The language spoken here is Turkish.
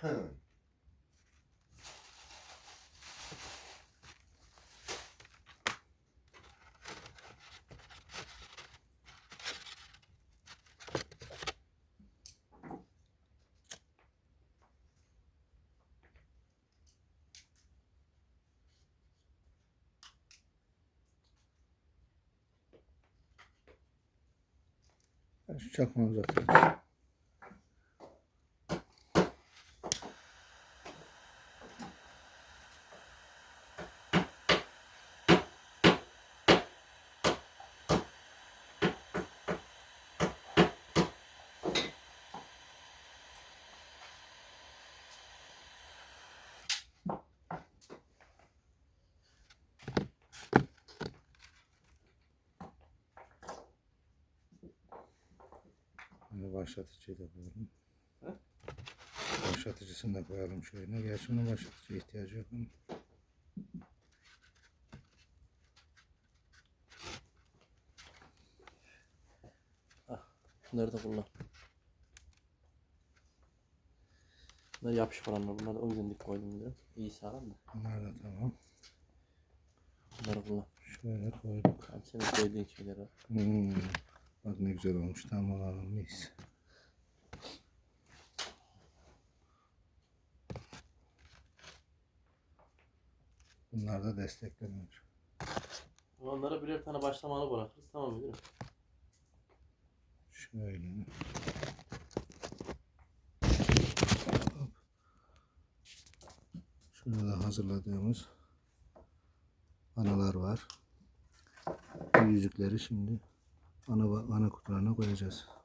Hmm. Şu çakma uzaklaştır. Hani başlatıcıyı da koyalım. Başlatıcısını da koyalım şöyle. Gerçi onun başlatıcıya ihtiyacı yok ama. Bunları da kullan. Bunlar yapış falanlar. Bunları da o yüzden dik koydum biraz. İyi sağlam da. Bunlar da tamam. Bunları kullan. Şöyle koyduk. Tamam senin söylediğin şeyler var. Hmm. Bak ne güzel olmuş. Tam alalım mis. Bunlar da desteklenir. Onlara birer tane başlamalı bırakırız. Tamam müdürüm. Şöyle. Hop. Şurada da hazırladığımız analar var. Bu yüzükleri şimdi ana, ana kutularına koyacağız.